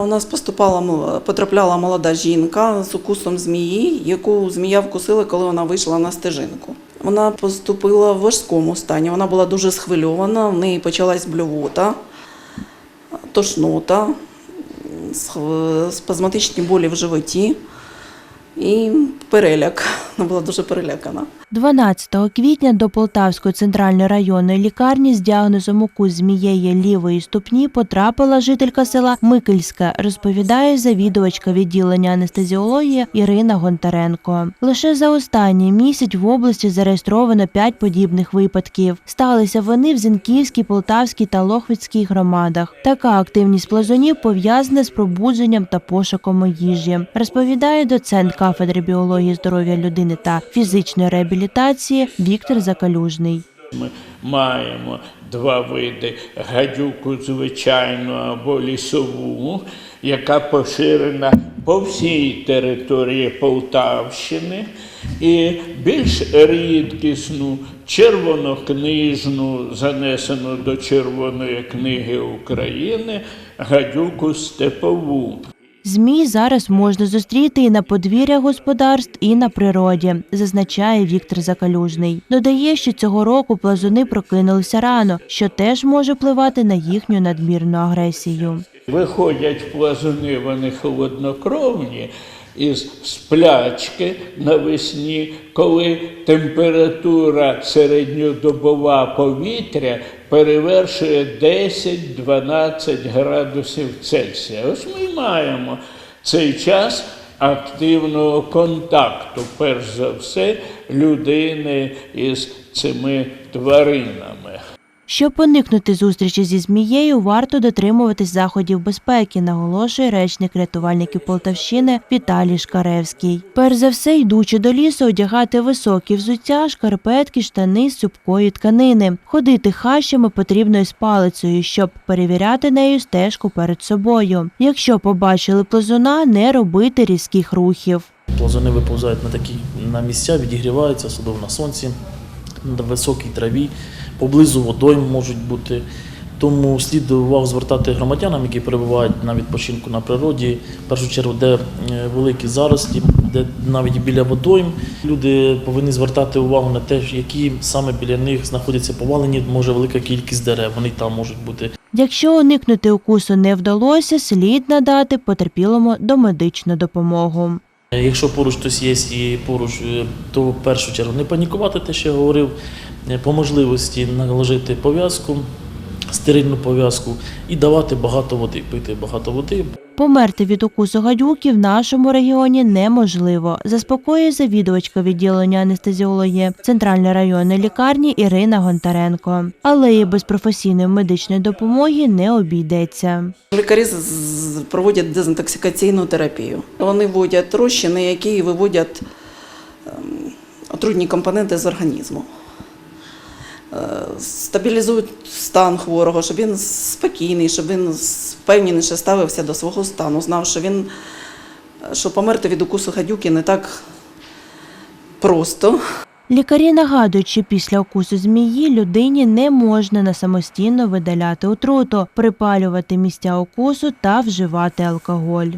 У нас поступала потрапляла молода жінка з укусом змії, яку змія вкусила, коли вона вийшла на стежинку. Вона поступила в важкому стані. Вона була дуже схвильована. В неї почалась блювота, тошнота, спазматичні болі в животі і переляк. Вона була дуже перелякана. 12 квітня до Полтавської центральної районної лікарні з діагнозом укус змієї лівої ступні потрапила жителька села Микельська, розповідає завідувачка відділення анестезіології Ірина Гонтаренко. Лише за останній місяць в області зареєстровано 5 подібних випадків. Сталися вони в Зінківській, Полтавській та Лохвицькій громадах. Така активність плазунів пов'язана з пробудженням та пошуком їжі, розповідає доцент кафедри біології здоров'я людини та фізичної реабілітації Віктор Закалюжний. Ми маємо два види гадюку звичайну або лісову, яка поширена по всій території Полтавщини, і більш рідкісну червонокнижну, занесену до Червоної книги України, гадюку степову. Змій зараз можна зустріти і на подвір'ях господарств, і на природі, зазначає Віктор Закалюжний. Додає, що цього року плазуни прокинулися рано, що теж може впливати на їхню надмірну агресію. Виходять плазуни, вони холоднокровні із сплячки навесні, коли температура середньодобова повітря перевершує 10-12 градусів Цельсія. Ось ми маємо цей час активного контакту, перш за все, людини із цими тваринами. Щоб уникнути зустрічі зі змією, варто дотримуватись заходів безпеки, наголошує речник рятувальників Полтавщини Віталій Шкаревський. Перш за все, йдучи до лісу, одягати високі взуття, шкарпетки, штани з цупкої тканини. Ходити хащами потрібно із палицею, щоб перевіряти нею стежку перед собою. Якщо побачили плазуна, не робити різких рухів. Плазуни виповзають на такі на місця, відігріваються, особливо на сонці, на високій траві, поблизу водойм можуть бути. Тому слід увагу звертати громадянам, які перебувають на відпочинку на природі, в першу чергу, де е, великі зарослі, де навіть біля водойм. Люди повинні звертати увагу на те, які саме біля них знаходяться повалені, може велика кількість дерев, вони там можуть бути. Якщо уникнути укусу не вдалося, слід надати потерпілому домедичну допомогу. Е, Якщо поруч хтось є і поруч, е, то в першу чергу не панікувати, те, що я говорив, е, по можливості наложити пов'язку, стерильну пов'язку і давати багато води, пити багато води. Померти від укусу гадюки в нашому регіоні неможливо, заспокоює завідувачка відділення анестезіології Центральної районної лікарні Ірина Гонтаренко. Але і без професійної медичної допомоги не обійдеться. Лікарі проводять дезінтоксикаційну терапію. Вони вводять розчини, які виводять ем, отруйні компоненти з організму. Стабілізують стан хворого, щоб він спокійний, щоб він впевненіше ставився до свого стану, знав, що він що померти від укусу гадюки не так просто. Лікарі нагадують, що після укусу змії людині не можна на самостійно видаляти отруту, припалювати місця укусу та вживати алкоголь.